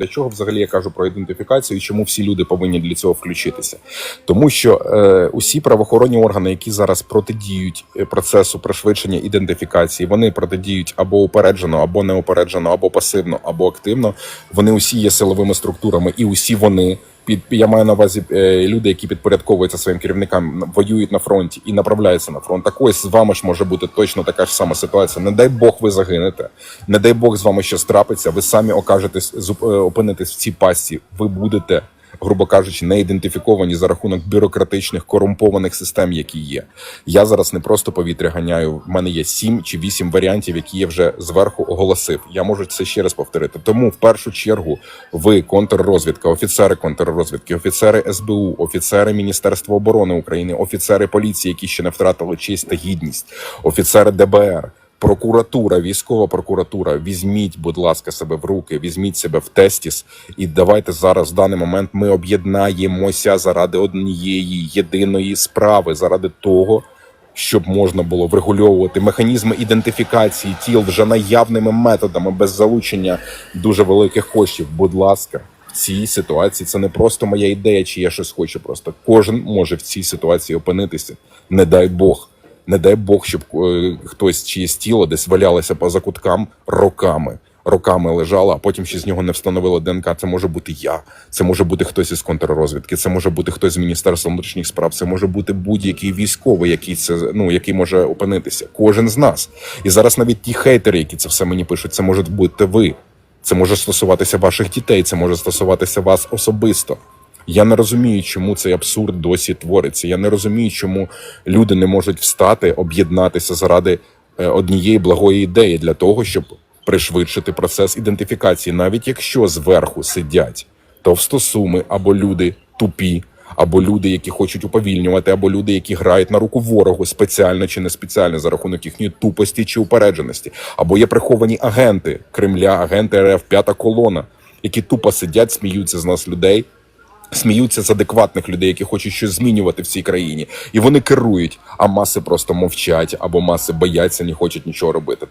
Для чого взагалі я кажу про ідентифікацію і чому всі люди повинні для цього включитися? Тому що е, усі правоохоронні органи, які зараз протидіють е, процесу пришвидшення ідентифікації, вони протидіють або упереджено, або неупереджено, або пасивно, або активно. Вони усі є силовими структурами, і усі вони під я маю на увазі е, люди, які підпорядковуються своїм керівникам, воюють на фронті і направляються на фронт. Так ось з вами ж може бути точно така ж сама ситуація. Не дай Бог, ви загинете. Не дай Бог з вами щось трапиться. Ви самі окажетесь зуп- е, опинитесь в цій пасті. Ви будете. Грубо кажучи, не ідентифіковані за рахунок бюрократичних корумпованих систем, які є. Я зараз не просто повітря ганяю. В мене є сім чи вісім варіантів, які я вже зверху оголосив. Я можу це ще раз повторити. Тому в першу чергу ви контррозвідка, офіцери контррозвідки, офіцери СБУ, офіцери Міністерства оборони України, офіцери поліції, які ще не втратили честь та гідність, офіцери ДБР. Прокуратура, військова прокуратура, візьміть, будь ласка, себе в руки, візьміть себе в тестіс, і давайте зараз в даний момент ми об'єднаємося заради однієї єдиної справи, заради того, щоб можна було врегульовувати механізми ідентифікації тіл вже наявними методами без залучення дуже великих коштів. Будь ласка, в цій ситуації це не просто моя ідея, чи я щось хочу. Просто кожен може в цій ситуації опинитися. Не дай Бог. Не дай Бог, щоб е, хтось чиєсь тіло десь валялося по закуткам роками. Роками лежало, а потім ще з нього не встановили ДНК. Це може бути я, це може бути хтось із контррозвідки, це може бути хтось з міністерства внутрішніх справ, це може бути будь-який військовий, який це ну який може опинитися. Кожен з нас. І зараз навіть ті хейтери, які це все мені пишуть, це можуть бути ви. Це може стосуватися ваших дітей, це може стосуватися вас особисто. Я не розумію, чому цей абсурд досі твориться. Я не розумію, чому люди не можуть встати, об'єднатися заради е, однієї благої ідеї для того, щоб пришвидшити процес ідентифікації, навіть якщо зверху сидять товстосуми або люди тупі, або люди, які хочуть уповільнювати, або люди, які грають на руку ворогу спеціально чи не спеціально за рахунок їхньої тупості чи упередженості, або є приховані агенти Кремля, агенти РФ, п'ята колона, які тупо сидять, сміються з нас людей. Сміються з адекватних людей, які хочуть щось змінювати в цій країні, і вони керують. А маси просто мовчать або маси бояться, не хочуть нічого робити.